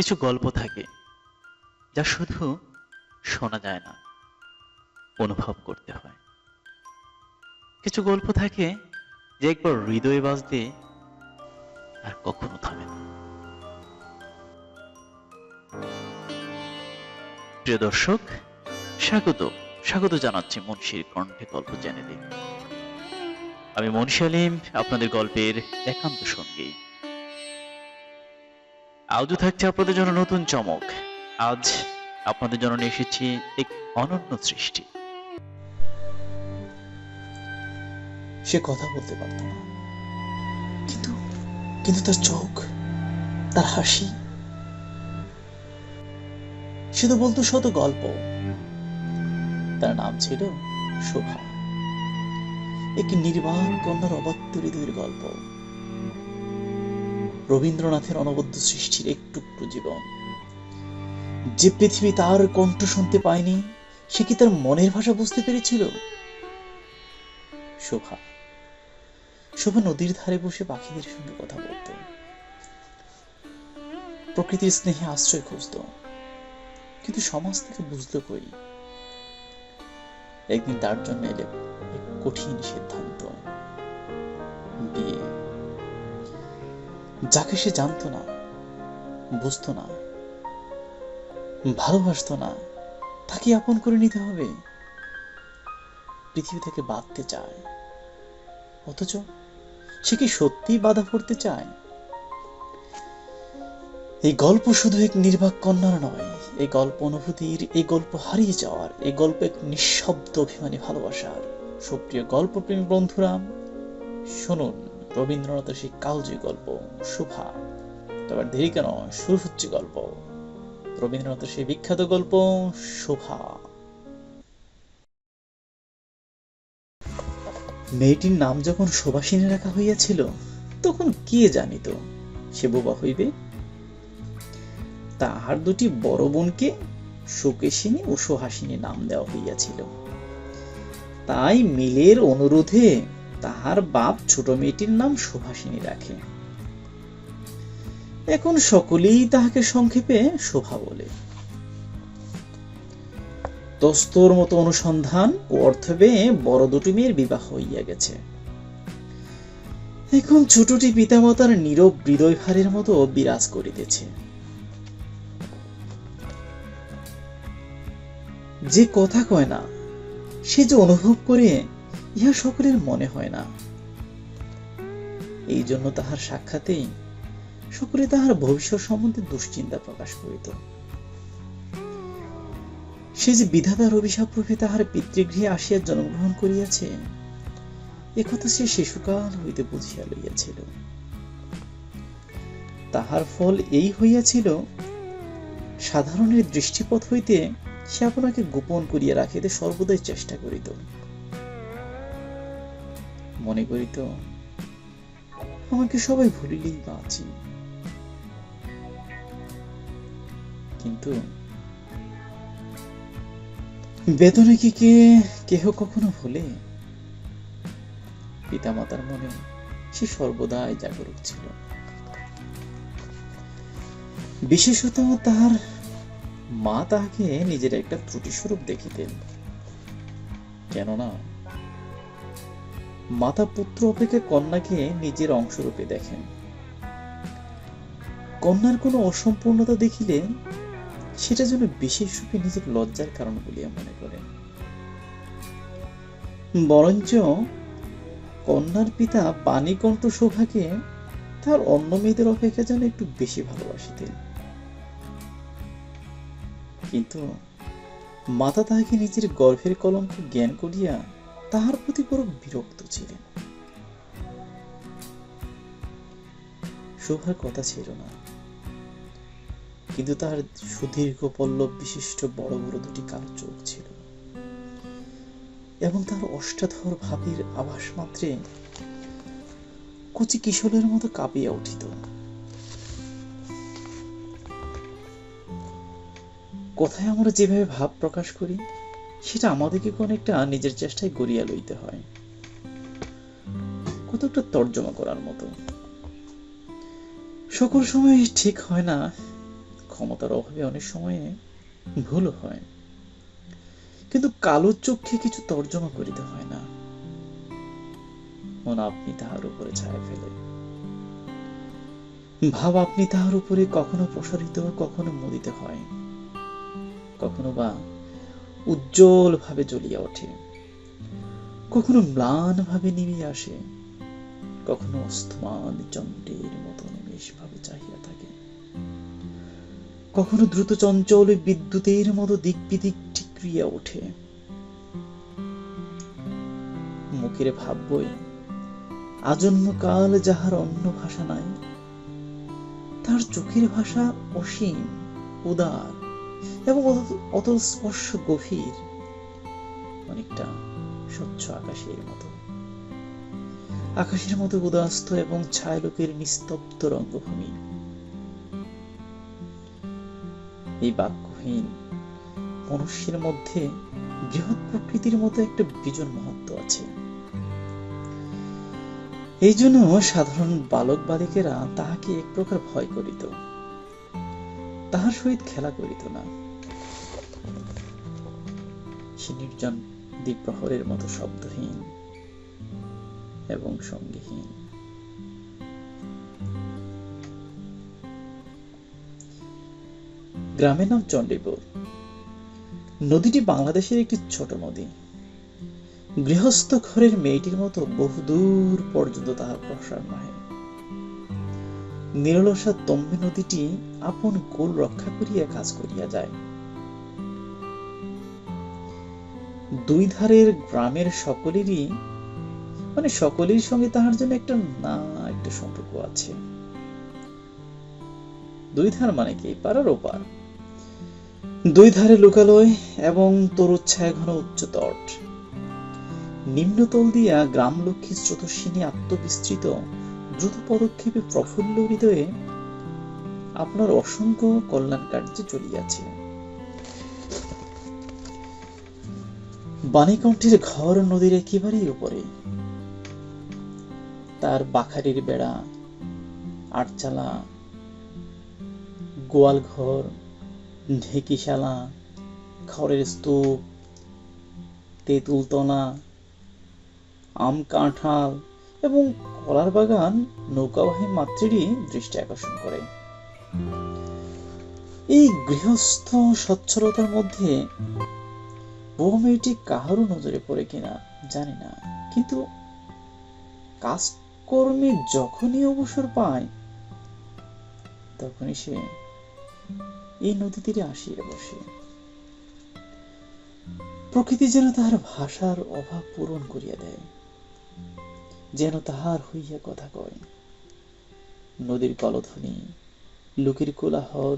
কিছু গল্প থাকে যা শুধু শোনা যায় না, অনুভব করতে হয়। কিছু গল্প থাকে যে একবার হৃদয়ে বাজতে আর কখনো থামে না। প্রিয় দর্শক, স্বাগত স্বাগত জানাচ্ছি মুন্সির কণ্ঠে গল্প জেনে চ্যানেলে। আমি মুন্সি আলিম আপনাদের গল্পের একান্ত সঙ্গী। আজও থাকছে আপনাদের জন্য নতুন চমক। আজ আপনাদের জন্য নিয়ে এসেছি এক অনন্য সৃষ্টি। সে কথা বলতে পারত না। কিন্তু কিন্তু তার চোখ, তার হাসি, সে তো বলতো শত গল্প। তার নাম ছিল শোভা। একটি নির্বাণ কন্যার অবাধ্য হৃদয়ের গল্প রবীন্দ্রনাথের অনবদ্য সৃষ্টির এক টুকরো জীবন। যে পৃথিবী তার কণ্ঠ শুনতে পায়নি, সে কি তার মনের ভাষা বুঝতে পেরেছিল? শোভা। শোভা নদীর ধারে বসে পাখিদের সঙ্গে কথা বলত। প্রকৃতির স্নেহে আশ্রয় খুঁজত। কিন্তু সমাজ থেকে বুঝলো কই? একদিন তার জন্য এলে কঠিন সিদ্ধান্ত। বিয়ে। যাকে সে জানতো না, বুঝতো না, ভালোবাসতো না, তাকে আপন করে নিতে হবে। পৃথিবী থেকে বাঁধতে চায়, অথচ সে কি সত্যি বাধা পড়তে চায়? এই গল্প শুধু এক নির্বাক কন্যার নয়, এই গল্প অনুভূতির, এই গল্প হারিয়ে যাওয়ার, এই গল্প এক নিঃশব্দ অভিমানী ভালোবাসার। সুপ্রিয় গল্পপ্রেমী বন্ধুরা, শুনুন। রবীন্দ্রনাথের সেই কালজয়ী গল্প শুভা তবে দেরি কেন? শুরু হচ্ছে গল্প। রবীন্দ্রনাথের সেই বিখ্যাত গল্প শোভা মেয়েটির নাম যখন শোভাসিনী রাখা হইয়াছিল, তখন কে জানিত? সে বোবা হইবে? তাহার দুটি বড় বোনকে সুকেশিনী ও সুহাসিনী নাম দেওয়া হইয়াছিল। তাই মিলের অনুরোধে তাহার বাপ ছোট মেয়েটির নাম সুভাসিনী রাখে। এখন সকলেই তাহাকে সংক্ষেপে শোভা বলে। দস্তর মতো অনুসন্ধান ও অর্থ পেয়ে বড় দুটি মেয়ের বিবাহ হইয়া গেছে। এখন ছোটটি পিতামাতার নীরব হৃদয় ভারের মতো বিরাজ করিতেছে। যে কথা কয় না, সে যে অনুভব করে ইহা সকলের মনে হয় না। এই জন্য তাহার সাক্ষাতেই সকলে তাহার ভবিষ্যৎ সম্বন্ধে দুশ্চিন্তা প্রকাশ করিত। সে যে বিধাতার অভিশাপ রূপে তাহার পিতৃগৃহে আসিয়া জন্মগ্রহণ করিয়াছে একথা সে শিশুকাল হইতে বুঝিয়া লইয়াছিল। তাহার ফল এই হইয়াছিল, সাধারণের দৃষ্টিপথ হইতে সে আপনাকে গোপন করিয়া রাখিতে সর্বদাই চেষ্টা করিত। মনে করিত আমাকে সবাই ভুলিলেই বাঁচি কিন্তু বেদনে কি কে, কেহ কখনো ভুলে? পিতামাতার মনে সে সর্বদাই জাগরুক ছিল। বিশেষত তাহার মা তাহাকে নিজের একটা ত্রুটি স্বরূপ দেখিতেন। কেননা মাতা পুত্র অপেক্ষা কন্যাকে নিজের অংশরূপে দেখেন। কন্যার কোনো অসম্পূর্ণতা দেখিলে সেটা যেন বিশেষ রূপে নিজের লজ্জার কারণ বলিয়া মনে করেন বরঞ্চ কন্যার পিতা বাণীকণ্ঠ শোভাকে তার অন্য মেয়েদের অপেক্ষা যেন একটু বেশি ভালোবাসিতেন। কিন্তু মাতা তাহাকে নিজের গর্ভের কলঙ্ক জ্ঞান করিয়া তাহার প্রতি বড় বিরক্ত ছিলেন। শোভার কথা ছিল না। কিন্তু তার সুদীর্ঘ পল্লব বিশিষ্ট বড় বড় দুটি কালো চোখ ছিল। এবং তার অষ্টাধর ভাবের আভাস মাত্রে কচি কিশোরের মতো কাঁপিয়া উঠিত। কথায় আমরা যেভাবে ভাব প্রকাশ করি সেটা আমাদেরকে অনেকটা নিজের চেষ্টায় গড়িয়া লইতে হয়। কতটা তর্জমা করার মতো। সকল সময় ঠিক হয় না, ক্ষমতার অভাবে অনেক সময়ে ভুল হয়। কিন্তু কালো চোখে কিছু তর্জমা করিতে হয় না। মন আপনি তাহার উপরে ছায়া ফেলে। ভাব আপনি তাহার উপরে কখনো প্রসারিত, কখনো মুদিত হয়। কখনো বা উজ্জ্বল ভাবে জ্বলিয়া ওঠে। কখনো ম্লান ভাবে নিমিয়ে আসে, কখনো অস্তমান চন্দ্রের মতো নিমেষ ভাবে চাহিয়া থাকে। কখনো দ্রুত চঞ্চল বিদ্যুতের মতো দিক বিদিক ঠিকরিয়া ওঠে। মুখের ভাব বই আজন্মকাল যাহার অন্য ভাষা নাই, তার চোখের ভাষা অসীম, উদার। এবং অত- স্পর্শ গভীর, অনেকটা স্বচ্ছ আকাশের মতো। আকাশের মতো উদাস্ত এবং ছায়ালোকের নিস্তব্ধ রঙ্গভূমি। এই বাক্যহীন মনুষ্যের মধ্যে বৃহৎ প্রকৃতির মতো একটা বিজন মহত্ব আছে। এই জন্য সাধারণ বালক বালিকেরা তাহাকে এক প্রকার ভয় করিত। তাহার সহিত খেলা করিত না। সে নির্জন দ্বীপ্রহরের মতো শব্দহীন এবং সঙ্গীহীন। গ্রামের নাম চণ্ডীপুর। নদীটি বাংলাদেশের একটি ছোট নদী। গৃহস্থ ঘরের মেয়েটির মতো বহুদূর পর্যন্ত তাহার প্রসার নহে। নিরলসা তম্বে নদীটি আপন গোল রক্ষা করিয়া কাজ করিয়া যায়। দুই ধারের গ্রামের সকলেরই মানে সকলের সঙ্গে তাহার জন্য একটা না, একটা সম্পর্ক আছে। দুই ধার মানে কি? পাড়ার ওপার। দুই ধারে লোকালয় এবং তরুচ্ছায় ঘন উচ্চ তট। নিম্নতল দিয়া গ্রাম লক্ষ্মী স্রোতস্বিনী আত্মবিস্তৃত দ্রুত পদক্ষেপে প্রফুল্ল হৃদয়ে আপনার অসংখ্য কল্যাণ কার্যে চলিয়াছে বাণীকণ্ঠের ঘর নদীর একেবারেই উপরে। তার বাখারির বেড়া, আটচালা, গোয়াল ঘর, ঢেকিশালা, খড়ের স্তূপ, তেঁতুলতলা আম কাঁঠাল এবং কলার বাগান নৌকাবাহী মাতৃরই দৃষ্টি আকর্ষণ করে। এই গৃহস্থ স্বচ্ছলতার মধ্যে বউ মেয়েটি কাহারও নজরে পড়ে কিনা জানি না। কিন্তু কাজকর্মে যখনই অবসর পায়, তখনই সে এই নদী তীরে আসিয়া বসে। প্রকৃতি যেন তাহার ভাষার অভাব পূরণ করিয়া দেয়। যেন তাহার হইয়া কথা কয়। নদীর কলধ্বনি, লোকের কোলাহল,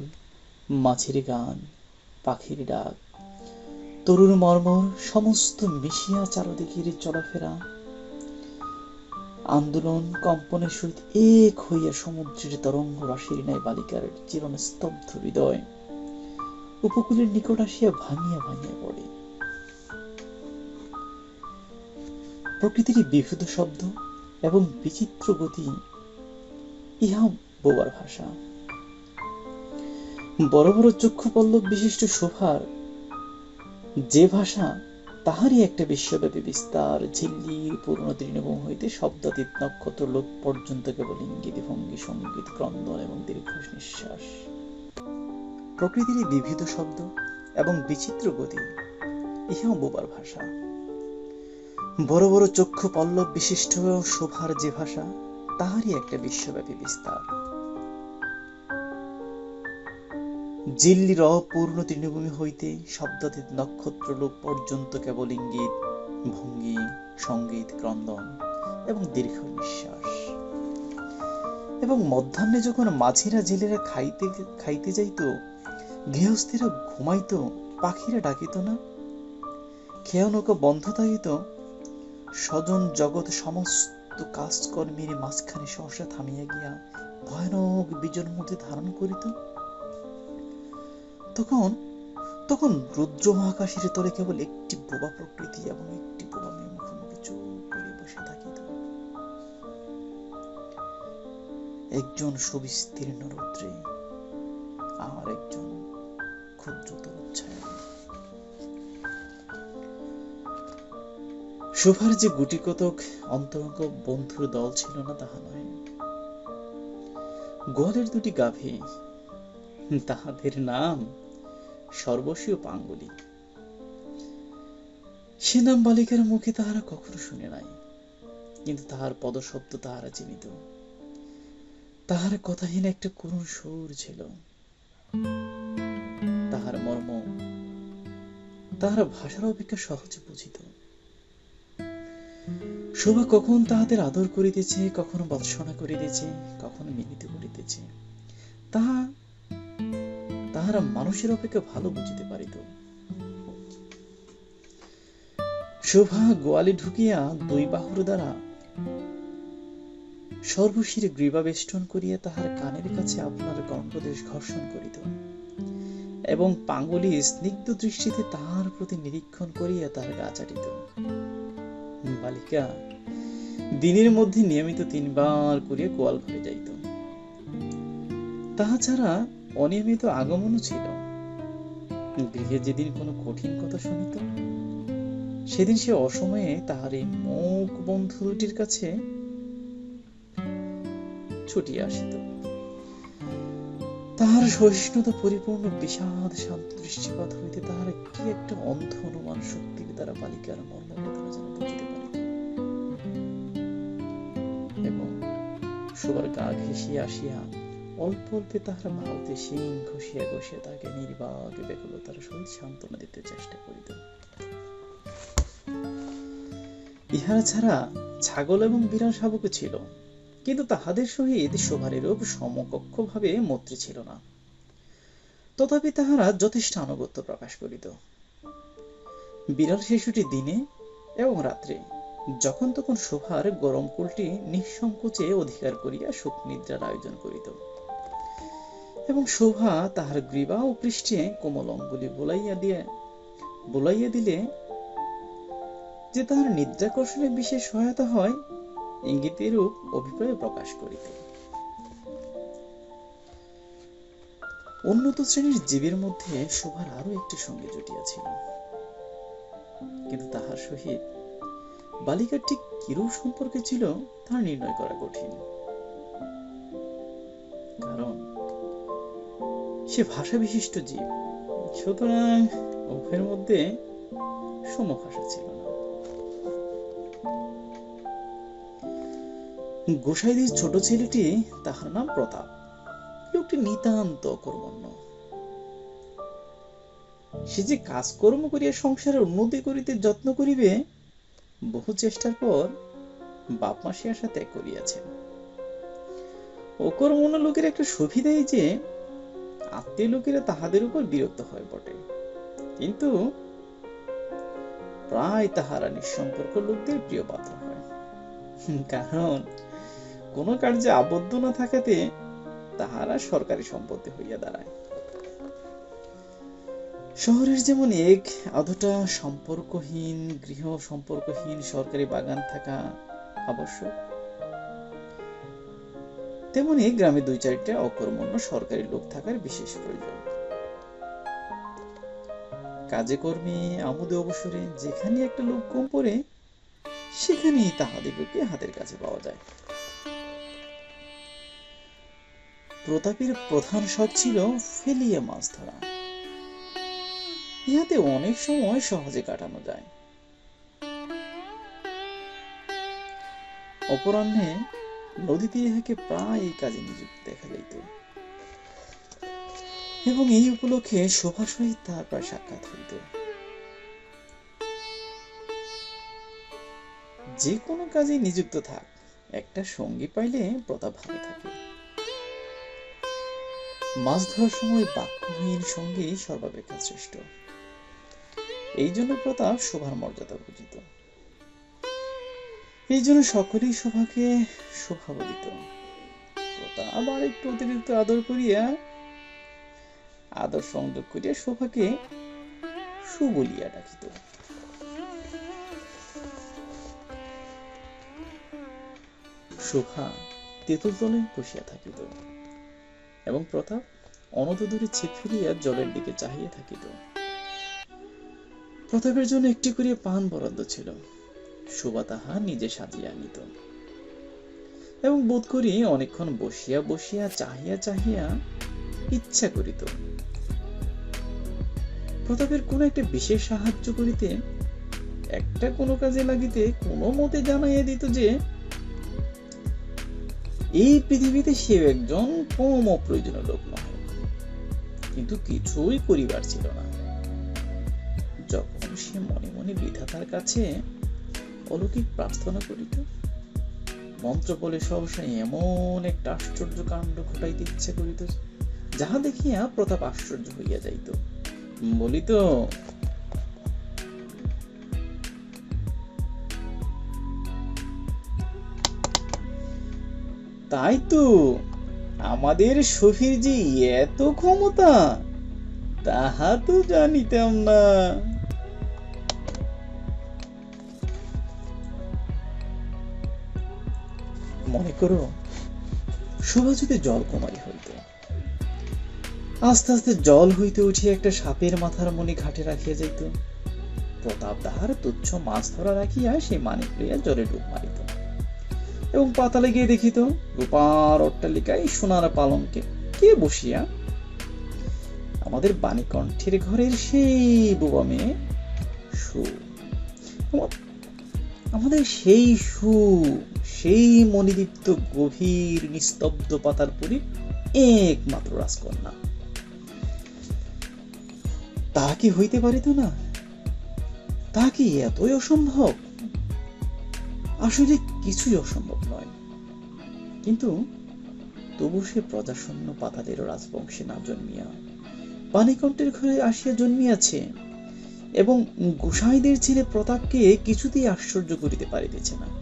মাছের গান, পাখির ডাক, তরুণ মর্মর সমস্ত মিশিয়া চারদিকের চলাফেরা। আন্দোলন কম্পনের সহিত এক হইয়া সমুদ্রের তরঙ্গ রাশির ন্যায় বালিকার চিরন স্তব্ধ হৃদয় উপকূলের নিকট আসিয়া ভাঙিয়া ভাঙিয়া পড়ে। প্রকৃতির বিবিধ শব্দ এবং বিচিত্র গতি ইহা বোবার ভাষা। বড় বড় চক্ষু পল্লব বিশিষ্ট শোভার, যে ভাষা তাহারই একটা বিশ্বব্যাপী বিস্তার, ঝিল্লির পূর্ণ তৃণভূম হইতে শব্দাতীত নক্ষত্র লোক পর্যন্ত কেবল ইঙ্গিত, ভঙ্গি সংগীত ক্রন্দন এবং দীর্ঘ নিঃশ্বাস। প্রকৃতির বিবিধ শব্দ এবং বিচিত্র গতি, ইহাও বোবার ভাষা। বড় বড় চক্ষু পল্লব বিশিষ্ট শোভার যে ভাষা, তাহারই একটা বিশ্বব্যাপী বিস্তার। জিল্লির অপূর্ণ তৃণভূমি হইতে শব্দাতীত নক্ষত্র লোক পর্যন্ত কেবল ইঙ্গিত, ভঙ্গি, সংগীত, ক্রন্দন এবং দীর্ঘ নিঃশ্বাস। এবং মধ্যাহ্নে যখন মাঝিরা জেলেরা খাইতে খাইতে যাইত, গৃহস্থীরা ঘুমাইত, পাখিরা ডাকিত না খেয়া বন্ধ থাকিত স্বজন জগৎ সমস্ত কাজকর্মের মাঝখানে সহসা থামিয়া গিয়া ভয়ানক বিজন মধ্যে ধারণ করিত। তখন তখন রুদ্র মহাকাশের তলে কেবল একটি বোবা প্রকৃতি এবং একটি বোবা মেয়ে মুখোমুখি চুপ করে বসে থাকিত। একজন সুবিস্তীর্ণ রুদ্রে, আর একজন ক্ষুদ্রতর ছায়া। শোভার যে গুটি কতক অন্তরঙ্গ বন্ধুর দল ছিল না, তাহা নয়। গোয়ালের দুটি গাভী, তাহাদের নাম সর্বস্বীয় পাঙ্গুলি। সে নাম বালিকার মুখে তাহারা কখনো শুনে নাই, কিন্তু তাহার পদশব্দ তাহারা চিনিত। তাহার কথাহীন একটা করুণ সুর ছিল। তাহার মর্ম, তাহার ভাষার অপেক্ষা সহজে বুঝিত। শোভা কখন তাহাদের আদর করিতেছে, কখনো বৎসনা করিতেছে, কখনো মিলিত করিতেছে। তাহা, তাহারা মানুষের অপেক্ষা ভালো বুঝিতে পারিত। শোভা গোয়ালে ঢুকিয়া দুই বাহুর দ্বারা সর্বশিরে গ্রীবাবেষ্টন করিয়া তাহার কানের কাছে আপনার গণপ্রদেশ ঘর্ষণ করিত। এবং পাঙ্গুলি স্নিগ্ধ দৃষ্টিতে তাহার প্রতি নিরীক্ষণ করিয়া তাহার গা চাটিত। বালিকা। দিনের মধ্যে নিয়মিত তিনবার করিয়া গোয়াল ঘরে যাইত। তাহা ছাড়া অনিয়মিত আগমনও ছিল। গৃহে যেদিন কোনো কঠিন কথা শুনিত, সেদিন সে অসময়ে তাহার এই মুখ বন্ধু দুটির কাছে ছুটিয়া আসিত। তাহার সহিষ্ণুতা পরিপূর্ণ বিষাদ শান্ত দৃষ্টিপাত হইতে তাহার কি একটা অন্ধ অনুমান শক্তির দ্বারা বালিকার মর্ম শোবার গা ঘেঁষিয়া আসিয়া অল্প অল্পে তাহার ভাবতে শিং ঘষিয়া ঘষিয়া তাহাকে নির্বাক ব্যাকুলতার সহিত সান্ত্বনা দিতে চেষ্টা করিত। ইহারা ছাড়া ছাগল এবং বিড়াল শাবকও ছিল, কিন্তু তাহাদের সহিত শোভার এরূপ সমকক্ষ ভাবে মৈত্রী ছিল না। তথাপি তাহারা যথেষ্ট আনুগত্য প্রকাশ করিত। বিড়াল শিশুটি দিনে এবং রাত্রে যখন তখন শোভার গরম কুলটি নিঃসংকোচে অধিকার করিয়া সুখ নিদ্রার আয়োজন করিত। এবং শোভা তাহার গ্রীবা ও পৃষ্ঠে কোমল অঙ্গুলি বুলাইয়া দিয়ে বুলাইয়া দিলে যে তাহার নিদ্রাকর্ষণে বিশেষ সহায়তা হয় ইঙ্গিতেরূপ অভিপ্রায় প্রকাশ করিত। উন্নত শ্রেণির জীবের মধ্যে শোভার আরও একটি সঙ্গে জুটিয়াছিল। কিন্তু তাহার সহিত বালিকার ঠিক কিরূপ সম্পর্কে ছিল তা নির্ণয় করা কঠিন। কারণ, সে ভাষা বিশিষ্ট জীব, সুতরাং উভয়ের মধ্যে সমভাষা ছিল না। গোসাইদির ছোট ছেলেটি তাহার নাম প্রতাপ। লোকটি নিতান্ত অকর্মণ্য। সে যে কাজকর্ম করিয়া সংসারের উন্নতি করিতে যত্ন করিবে বহু চেষ্টার পর বাপ মাসে আসা ত্যাগ করিয়াছেন অকর্মণ্য লোকের একটা সুবিধাই যে আত্মীয় লোকেরা তাহাদের উপর বিরক্ত হয় বটে। কিন্তু প্রায় তাহারা নিঃসম্পর্ক লোকদের প্রিয় পাত্র হয়। কারণ কোন কার্যে আবদ্ধ না থাকাতে তাহারা সরকারি সম্পত্তি হইয়া দাঁড়ায়। শহরের যেমন এক অধটা সম্পর্কহীন, গৃহ সম্পর্কহীন, সরকারি বাগান থাকা আবশ্যক। তেমনি গ্রামে দুই চারটা অকর্মণ্য সরকারি লোক থাকার বিশেষ প্রয়োজন। কাজে কর্মে, আমোদে অবসরে যেখানে একটা লোক কম পড়ে, সেখানেই তাহাদিগকে হাতের কাছে পাওয়া যায়। প্রতাপের প্রধান শখ ছিল ফেলিয়া মাছ ধরা। ইহাতে অনেক সময় সহজে কাটানো যায়। অপরাহ্নে নদীতে ইহাকে প্রায় এই কাজে নিযুক্ত দেখা যাইত। এবং এই উপলক্ষে শোভা সহিত তাহার প্রায় সাক্ষাৎ হইত। যে কোনো কাজে নিযুক্ত থাক, একটা সঙ্গী পাইলে প্রতাপ ভালো থাকে। মাছ ধরার সময় বাক্যহীন সঙ্গী সর্বাপেক্ষা শ্রেষ্ঠ। এই জন্য প্রতাপ শোভার মর্যাদা বুঝিত। এই জন্য সকলেই শোভাকে শোভা বলিত। প্রতাপ আর একটু অতিরিক্ত আদর করিয়া, আদর সংযোগ করিয়া শোভাকে সুবলিয়া ডাকিত। শোভা তেঁতুল তলে বসিয়া থাকিত এবং প্রতাপ অনত দূরে ছিপ ফেলিয়া জলের দিকে চাহিয়া থাকিত। প্রতাপের জন্য একটি করিয়া পান বরাদ্দ ছিল। শোভা তাহা নিজে সাজিয়া আনিত। এবং বোধ করি অনেকক্ষণ বসিয়া বসিয়া চাহিয়া চাহিয়া ইচ্ছা করিত। প্রতাপের কোন একটা বিশেষ সাহায্য করিতে একটা কোনো কাজে লাগিতে কোনো মতে জানাইয়া দিত যে, এই পৃথিবীতে সে একজন কম অপ্রয়োজনীয় লোক নয় কিন্তু কিছুই করিবার ছিল না। সে মনে মনে বিধাতার কাছে অলৌকিক প্রার্থনা করিত। মন্ত্র বলে সহসা এমন একটা আশ্চর্য কাণ্ড ঘটাইতে ইচ্ছা করিত, যাহা দেখিয়া প্রতাপ আশ্চর্য হইয়া যাইত। বলিত, তাই তো আমাদের শফির যে এত ক্ষমতা, তাহা তো জানিতাম না। মনে করো শোভা যদি জল কুমারী হইত। আস্তে আস্তে জল হইতে উঠিয়া একটা সাপের মাথার মনি ঘাটে রাখিয়া যাইত। প্রতাপ তাহার তুচ্ছ মাছ ধরা রাখিয়া সেই মানিক লইয়া জলে ডুব মারিত। এবং পাতালে গিয়ে দেখিত, রূপার অট্টালিকায় সোনার পালঙ্কে কে বসিয়া? আমাদের বাণীকণ্ঠের ঘরের সেই বোবা মেয়ে সু আমাদের সেই সু সেই মণিদীপ্ত গভীর নিস্তব্ধ পাতার পরি একমাত্র রাজকন্যা। তাহা কি হইতে পারিত না? তাহা কি এতই অসম্ভব? আসলে কিছুই অসম্ভব নয়। কিন্তু তবু সে প্রজাশূন্য পাতাদের রাজবংশে না জন্মিয়া পানিকণ্ঠের ঘরে আসিয়া জন্মিয়াছে এবং গোসাইদের ছেলে প্রতাপকে কিছুতেই আশ্চর্য করিতে পারিতেছে না।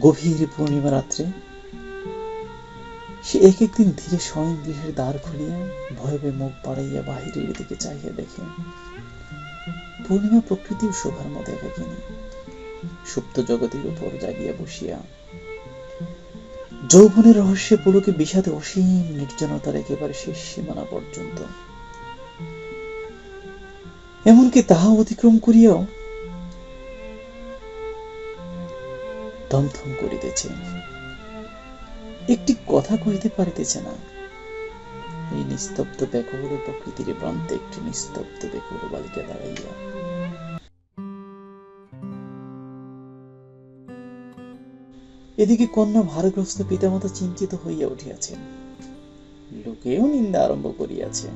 গভীর পূর্ণিমা রাত্রে, সে এক একদিন ধীরে স্বয়ং গৃহের দ্বার খুলিয়া ভয়বে মুখ বাড়াইয়া বাহিরের দিকে চাহিয়া দেখে। পূর্ণিমা প্রকৃতি শোভার মতো একাকিনী। সুপ্ত জগতের উপর জাগিয়া বসিয়া যৌবনের রহস্যে পুলকে বিষাদে অসীম নির্জনতার একেবারে শেষ সীমানা পর্যন্ত। এমনকি তাহা অতিক্রম করিয়াও থমথম করিতেছে। একটি কথা কহিতে পারিতেছে না। এই নিস্তব্ধ ব্যাকুল প্রকৃতির প্রান্তে একটি নিস্তব্ধ ব্যাকুল বালিকা দাঁড়াইয়া। এদিকে কন্যা ভারগ্রস্ত পিতামাতা চিন্তিত হইয়া উঠিয়াছেন। লোকেও নিন্দা আরম্ভ করিয়াছে।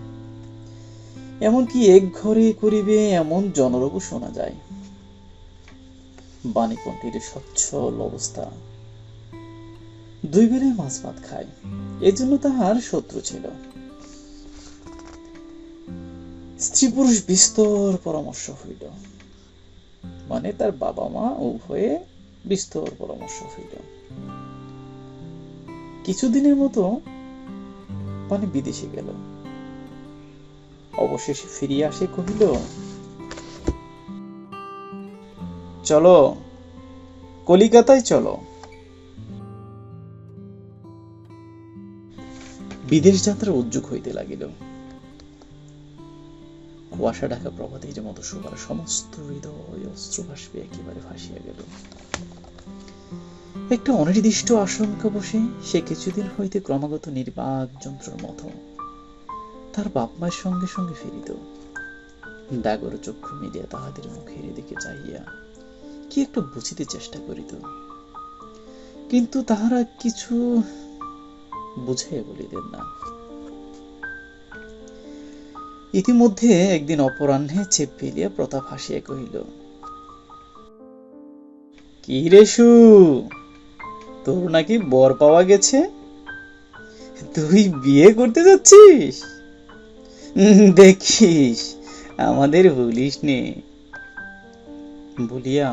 এমনকি এক ঘরে করিবে এমন জনরবও শোনা যায়। বাণীকণ্ঠের সচ্ছল অবস্থা। দুই বেলায় মাছ ভাত খায়। এজন্য তাহার শত্রু ছিল। স্ত্রী পুরুষ বিস্তর পরামর্শ হইল। মানে তার বাবা মা উভয়ে বিস্তর পরামর্শ হইল। কিছুদিনের মতো মানে বিদেশে গেল। অবশেষে ফিরিয়া আসে কহিল চলো। কলিকাতায় চলো। বিদেশ যাত্রার উদ্যোগ হইতে লাগিল। কুয়াশা ঢাকা প্রভাতের মতো সবার সমস্ত হৃদয় অস্ত্রবাষ্পে একেবারে ভাসিয়া গেল। একটা অনির্দিষ্ট আশঙ্কা বসে সে কিছুদিন হইতে ক্রমাগত নির্বাক যন্ত্রের মতো। তার বাপ মায়ের সঙ্গে সঙ্গে ফিরিত। ডাগর চক্ষু মিলিয়া তাহাদের মুখের দিকে চাহিয়া কি একটু বুঝিতে চেষ্টা করিত কিন্তু তাহারা কিছু বুঝাইয়া বলিলেন না। ইতিমধ্যে একদিন অপরাহ্নে চেপ ফেলিয়া প্রতাপ হাসিয়া কহিল, কি রেশু তোর নাকি বর পাওয়া গেছে? তুই বিয়ে করতে যাচ্ছিস? দেখিস, আমাদের বলিস নে। বলিয়া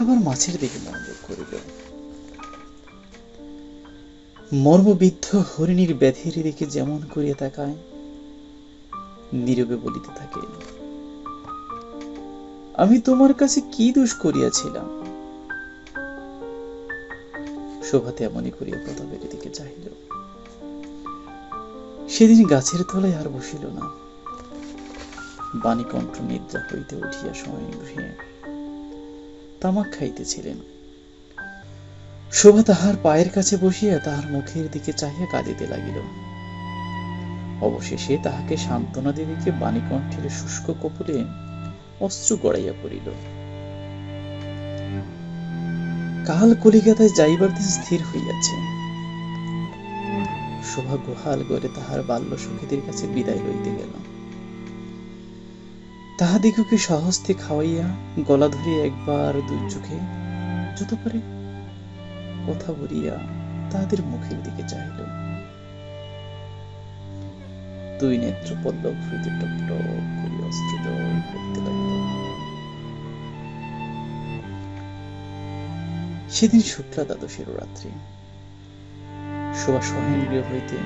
আবার মাছের দিকে মনোযোগ করিল মর্মবিদ্ধ হরিণীর ব্যাধির দিকে যেমন করিয়া তাকায়, নীরবে বলিতে থাকে আমি তোমার কাছে কি দোষ করিয়াছিলাম? শোভা তেমনই করিয়া প্রতাপের দিকে চাহিল। সেদিন গাছের তলায় আর বসিল না। বাণীকণ্ঠ নিদ্রা হইতে উঠিয়া সময় গৃহে তামাক খাইতেছিলেন। শোভা তাহার পায়ের কাছে বসিয়া তাহার মুখের দিকে চাহিয়া কাঁদিতে লাগিল। অবশেষে তাহাকে সান্ত্বনা দিদিকে বাণীকণ্ঠের শুষ্ক কপুলে অস্ত্র গড়াইয়া পড়িল। কাল কলিকাতায় যাইবার দিন স্থির হইয়াছে। শোভা গোহাল গড়ে তাহার বাল্য সখীদের কাছে বিদায় লইতে গেল। তাহাদিগকে সহস্তে খাওয়াইয়া গলা ধরিয়া একবার চোখে যত পারে কথা বলিয়া তাহাদের মুখের দিকে চাহিল। দুই নেত্র পল্লব হইতে টক করিয়া জল পড়তে লাগিল। সেদিন শুক্লা দ্বাদশের রাত্রি। শোভা সহেন্দ্রিয় হইতে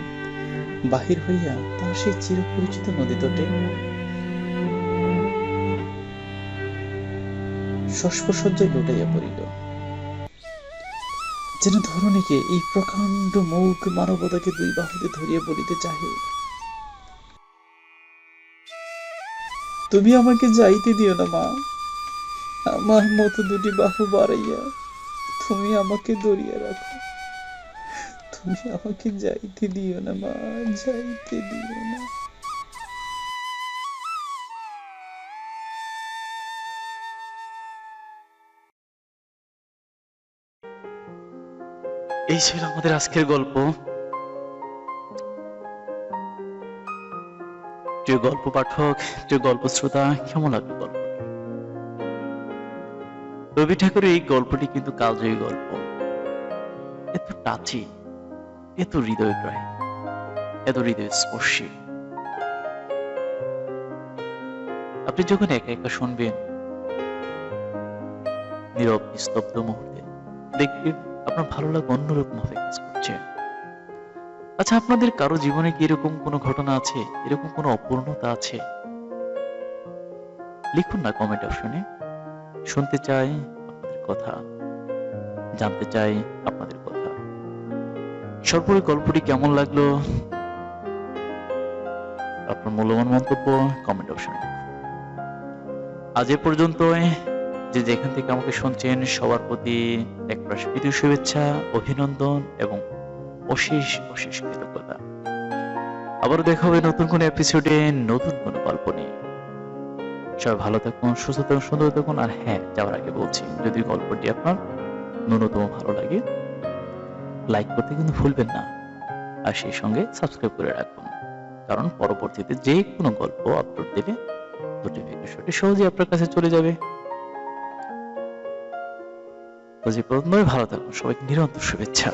বাহির হইয়া তাহার সেই চিরপরিচিত নদী তটে শস্পসজ্জায় লুটাইয়া পড়িল। যেন ধরণীকে এই প্রকাণ্ড মুখ মানবতাকে দুই বাহুতে ধরিয়া বলিতে চাহে। তুমি আমাকে যাইতে দিও না, মা। আমার মতো দুটি বাহু বাড়াইয়া তুমি আমাকে দরিয়া রাখো। তুমি আমাকে যাইতে দিও না, মা, যাইতে দিও না। এই ছিল আমাদের আজকের গল্প। প্রিয় গল্প পাঠক, প্রিয় গল্প শ্রোতা, কেমন লাগল গল্প? রবি ঠাকুরের এই গল্পটি কিন্তু কালজয়ী গল্প। এত টাচি, এত হৃদয় প্রায় এত হৃদয় স্পর্শী আপনি যখন একা একা শুনবেন, নীরব নিস্তব্ধ মুহূর্তে দেখবেন আপনার ভালো লাগা অন্যরকম ভাবে কাজ করছে। আচ্ছা আপনাদের কারও জীবনে কি এরকম কোনো ঘটনা আছে? এরকম কোনো অপূর্ণতা আছে? লিখুন না কমেন্ট অপশনে শুনতে চাই আপনাদের কথা, জানতে চাই আপনাদের কথা। সর্বোপরি গল্পটি কেমন লাগল? আপনার মূল্যবান মন্তব্য কমেন্ট অপশনে আজ এ পর্যন্তই। যে যেখান থেকে আমাকে শুনছেন, সবার প্রতি একপ্রাস প্রীতি শুভেচ্ছা, অভিনন্দন এবং অশেষ অশেষ কৃতজ্ঞতা। আবারও দেখা হবে নতুন কোনো এপিসোডে নতুন কোনো গল্প নিয়ে। সবাই ভালো থাকুন, সুস্থ থাকুন, সুন্দর থাকুন, আর হ্যাঁ যাওয়ার আগে বলছি যদি গল্পটি আপনার ন্যূনতম ভালো লাগে লাইক করতে কিন্তু ভুলবেন না। আর সেই সঙ্গে সাবস্ক্রাইব করে রাখুন। কারণ পরবর্তীতে যে কোনো গল্প আপলোড দিলে নোটিফিকেশনটি সহজেই আপনার কাছে চলে যাবে। তো যে পর্যন্তই ভালো থাকুন। সবাইকে নিরন্তর শুভেচ্ছা।